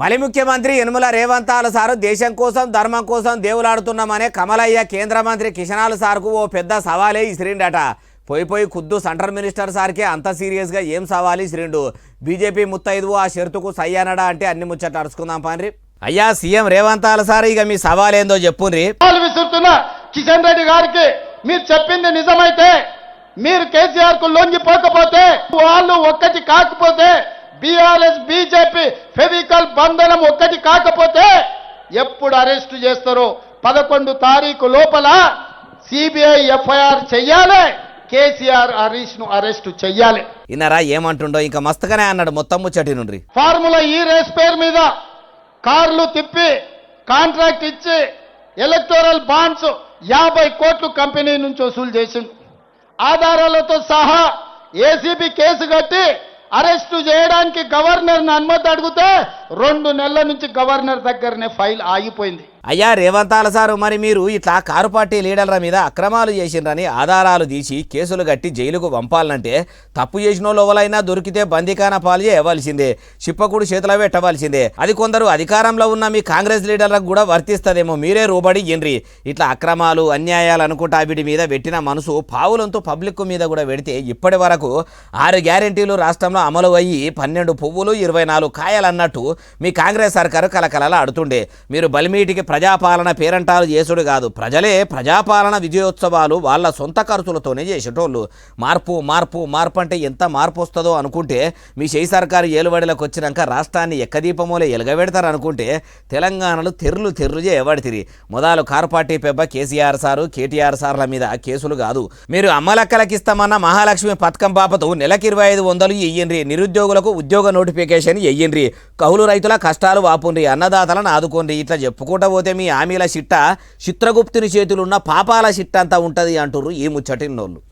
మలి ముఖ్యమంత్రి యనుమల రేవంతాల సారు దేశం కోసం ధర్మం కోసం దేవులాడుతున్నామనే కమలయ్య కేంద్ర మంత్రి కిషనాల సార్కు ఓ పెద్ద సవాలే ఇసిరిండట. పోయి పోయి ఖుద్దు సెంట్రల్ మినిస్టర్ సార్కే అంత సీరియస్గా ఏం సవాలు ఇసిరిండు? బీజేపీ ముత్తైదువు ఆ షరతుకు సయ్యానడా అంటే అన్ని ముచ్చట్లు అరుచుకుందాం పాన్రి అయ్యా సీఎం రేవంతాల సార్ ఇక మీ సవాలేందో చెప్పుండ్రి. కిషన్ రెడ్డి గారికి మీరు చెప్పింది నిజమైతే మీరు కేసీఆర్కు లొంగిపోకపోతే వాళ్ళు ఒక్కటి కాకపోతే బీఆర్ఎస్ బీజేపీ ఫెవికల్ బంధనం ఒక్కటి కాకపోతే ఎప్పుడు అరెస్ట్ చేస్తారో పదకొండు తారీఖు లోపల సిబిఐ ఎఫ్ఐఆర్ చెయ్యాలి కేసీఆర్ హరీష్ను అరెస్ట్ చెయ్యాలి. ఇన్నరా ఏమంటుండో? ఇంకా మస్తుగానే అన్నాడు మొత్తం ముచ్చటి నుండ్రి ఫార్ములా ఈ రేస్ పేరు మీద కార్లు తిప్పి కాంట్రాక్ట్ ఇచ్చి ఎలక్టోరల్ బాండ్స్ యాభై కోట్లు కంపెనీ నుంచి వసూలు చేసింది ఆధారాలతో సహా ఏసీబీ కేసు కట్టి అరెస్టు చేయడానికి గవర్నర్ని అనుమతి అడిగితే రెండు నెలల నుంచి గవర్నర్ దగ్గరనే ఫైల్ ఆగిపోయింది. అయ్యా రేవంతాల సారు మరి మీరు ఇట్లా కారు పార్టీ లీడర్ల మీద అక్రమాలు చేసిండ్రని ఆధారాలు తీసి కేసులు కట్టి జైలుకు పంపాలంటే తప్పు చేసిన వాళ్ళు ఎవరైనా దొరికితే బందీకాన పాలు చేయవలసిందే చిప్పకుడు చేతిలో పెట్టవలసిందే. అది కొందరు అధికారంలో ఉన్న మీ కాంగ్రెస్ లీడర్లకు కూడా వర్తిస్తుందేమో మీరే రూబడి ఎన్రి ఇట్లా అక్రమాలు అన్యాయాలు అనుకుంటా వీటి మీద పెట్టిన మనసు పావులంతో పబ్లిక్ మీద కూడా పెడితే ఇప్పటి వరకు ఆరు గ్యారెంటీలు రాష్ట్రంలో అమలు అయ్యి పన్నెండు పువ్వులు ఇరవై నాలుగు కాయలు అన్నట్టు మీ కాంగ్రెస్ సర్కారు కలకలలా ఆడుతుండే. మీరు బలిమీటికి ప్రజాపాలన పేరంటాలు చేసుడు కాదు. ప్రజలే ప్రజాపాలన విజయోత్సవాలు వాళ్ళ సొంత ఖర్చులతోనే చేసేటోళ్ళు. మార్పు మార్పు మార్పు అంటే ఎంత మార్పు వస్తుందో అనుకుంటే మీ చేయి సర్కారు ఏలుబడిలోకి వచ్చినాక రాష్ట్రాన్ని ఎక్కదీపమోలే ఎలగబెడతారు అనుకుంటే తెలంగాణలో తెర్లు తెర్లు చేయబడితిరి. మొదలు కార్ పార్టీ పెబ్బ కేసీఆర్ సారు కేటీఆర్ సార్ల మీద కేసులు కాదు. మీరు అమ్మలక్కలకిస్తామన్న మహాలక్ష్మి పథకం పాపతో నెలకి ఇరవై ఐదు వందలు ఇయ్యండి నిరుద్యోగులకు ఉద్యోగ నోటిఫికేషన్ ఇయ్యండ్రి. కౌలు రైతుల కష్టాలు వాపుండ్రి అన్నదాతలను ఆదుకోండి ఇట్లా చెప్పుకుంటా పోతే మీ హామీల చిట్ట చిత్రగుప్తుని చేతులున్న పాపాల చిట్ట అంతా ఉంటుంది అంటుర్రు ఈ ముచ్చటిన్నోళ్ళు